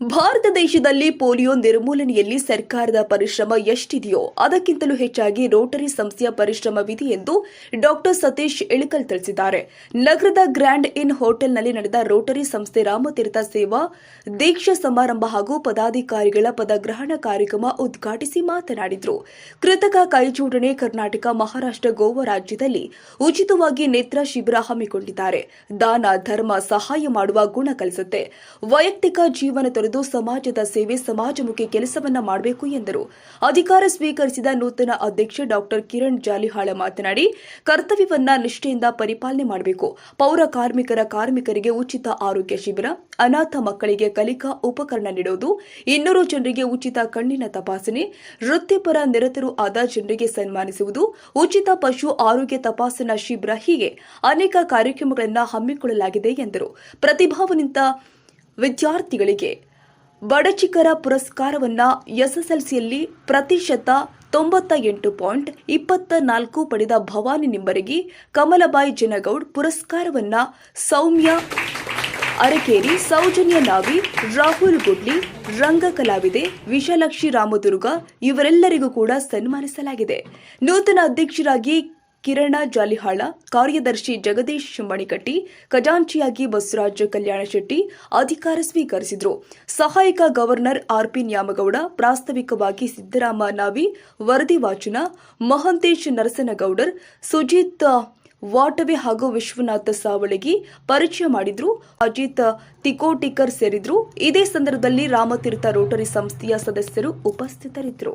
ಭಾರತ ದೇಶದಲ್ಲಿ ಪೋಲಿಯೋ ನಿರ್ಮೂಲನೆಯಲ್ಲಿ ಸರ್ಕಾರದ ಪರಿಶ್ರಮ ಎಷ್ಟಿದೆಯೋ ಅದಕ್ಕಿಂತಲೂ ಹೆಚ್ಚಾಗಿ ರೋಟರಿ ಸಂಸ್ಥೆಯ ಪರಿಶ್ರಮವಿದೆ ಎಂದು ಡಾಕ್ಟರ್ ಸತೀಶ್ ಇಳಕಲ್ ತಿಳಿಸಿದ್ದಾರೆ. ನಗರದ ಗ್ರ್ಯಾಂಡ್ ಇನ್ ಹೋಟೆಲ್ನಲ್ಲಿ ನಡೆದ ರೋಟರಿ ಸಂಸ್ಥೆ ರಾಮತೀರ್ಥ ಸೇವಾ ದೀಕ್ಷಾ ಸಮಾರಂಭ ಹಾಗೂ ಪದಾಧಿಕಾರಿಗಳ ಪದಗ್ರಹಣ ಕಾರ್ಯಕ್ರಮ ಉದ್ಘಾಟಿಸಿ ಮಾತನಾಡಿದರು. ಕೃತಕ ಕೈಜೋಡಣೆ ಕರ್ನಾಟಕ, ಮಹಾರಾಷ್ಟ್ರ, ಗೋವಾ ರಾಜ್ಯದಲ್ಲಿ ಉಚಿತವಾಗಿ ನೇತ್ರ ಶಿಬಿರ ಹಮ್ಮಿಕೊಂಡಿದ್ದಾರೆ. ದಾನ, ಧರ್ಮ, ಸಹಾಯ ಮಾಡುವ ಗುಣ ಕಲಿಸುತ್ತೆ. ವೈಯಕ್ತಿಕ ಜೀವನ ತೊರೆದು ಸಮಾಜದ ಸೇವೆ ಸಮಾಜಮುಖಿ ಕೆಲಸವನ್ನ ಮಾಡಬೇಕು ಎಂದರು. ಅಧಿಕಾರ ಸ್ವೀಕರಿಸಿದ ನೂತನ ಅಧ್ಯಕ್ಷ ಡಾಕ್ಟರ್ ಕಿರಣ್ ಜಾಲಿಹಾಳ ಮಾತನಾಡಿ, ಕರ್ತವ್ಯವನ್ನ ನಿಷ್ಠೆಯಿಂದ ಪರಿಪಾಲನೆ ಮಾಡಬೇಕು. ಪೌರ ಕಾರ್ಮಿಕರ ಕಾರ್ಮಿಕರಿಗೆ ಉಚಿತ ಆರೋಗ್ಯ ಶಿಬಿರ, ಅನಾಥ ಮಕ್ಕಳಿಗೆ ಕಲಿಕಾ ಉಪಕರಣ ನೀಡುವುದು ಇನ್ನೂರು ಜನರಿಗೆ ಉಚಿತ ಕಣ್ಣಿನ ತಪಾಸಣೆ ವೃತ್ತಿಪರ ನಿರತರು ಆದ ಜನರಿಗೆ ಸನ್ಮಾನಿಸುವುದು, ಉಚಿತ ಪಶು ಆರೋಗ್ಯ ತಪಾಸಣಾ ಶಿಬಿರ ಹೀಗೆ ಅನೇಕ ಕಾರ್ಯಕ್ರಮಗಳನ್ನು ಹಮ್ಮಿಕೊಳ್ಳಲಾಗಿದೆ ಎಂದರು. ಪ್ರತಿಭಾವನಿತ ವಿದ್ಯಾರ್ಥಿಗಳಿಗೆ ಬಡಚಿಕರ ಪುರಸ್ಕಾರವನ್ನ ಎಸ್ಎಸ್ಎಲ್ಸಿಯಲ್ಲಿ ಪ್ರತಿಶತ ತೊಂಬತ್ತ ಎಂಟು ಪಾಯಿಂಟ್ ಇಪ್ಪತ್ತ ನಾಲ್ಕು ಪಡೆದ ಭವಾನಿ ನಿಂಬರಗಿ, ಕಮಲಬಾಯಿ ಜನಗೌಡ್ ಪುರಸ್ಕಾರವನ್ನ ಸೌಮ್ಯ ಅರಕೇರಿ, ಸೌಜನ್ಯ ನಾವಿ, ರಾಹುಲ್ ಗುಡ್ಲಿ ರಂಗ ಕಲಾವಿದೆ ವಿಶಾಲಾಕ್ಷಿ ರಾಮದುರ್ಗ ಇವರೆಲ್ಲರಿಗೂ ಕೂಡ ಸನ್ಮಾನಿಸಲಾಗಿದೆ. ನೂತನ ಅಧ್ಯಕ್ಷರಾಗಿ ಕಿರಣ ಜಾಲಿಹಾಳ, ಕಾರ್ಯದರ್ಶಿ ಜಗದೀಶ್ ಮಣಿಕಟ್ಟಿ ಖಜಾಂಚಿಯಾಗಿ ಬಸವರಾಜ ಕಲ್ಯಾಣ ಶೆಟ್ಟಿ ಅಧಿಕಾರ ಸ್ವೀಕರಿಸಿದರು. ಸಹಾಯಕ ಗವರ್ನರ್ ಆರ್ಪಿ ನ್ಯಾಮಗೌಡ, ಪ್ರಾಸ್ತಾವಿಕವಾಗಿ ಸಿದ್ದರಾಮ ನಾವಿ, ವರದಿ ವಾಚನ, ಮಹಂತೇಶ್ ನರಸನಗೌಡರ್, ಸುಜಿತ್ ವಾಟವೆ ಹಾಗೂ ವಿಶ್ವನಾಥ ಸಾವಳಗಿ ಪರಿಚಯ ಮಾಡಿದ್ರು. ಅಜಿತ್ ತಿಕೋಟಿಕರ್ ಸೇರಿದ್ರು. ಇದೇ ಸಂದರ್ಭದಲ್ಲಿ ರಾಮತೀರ್ಥ ರೋಟರಿ ಸಂಸ್ಥೆಯ ಸದಸ್ಯರು ಉಪಸ್ಥಿತರಿದ್ದರು.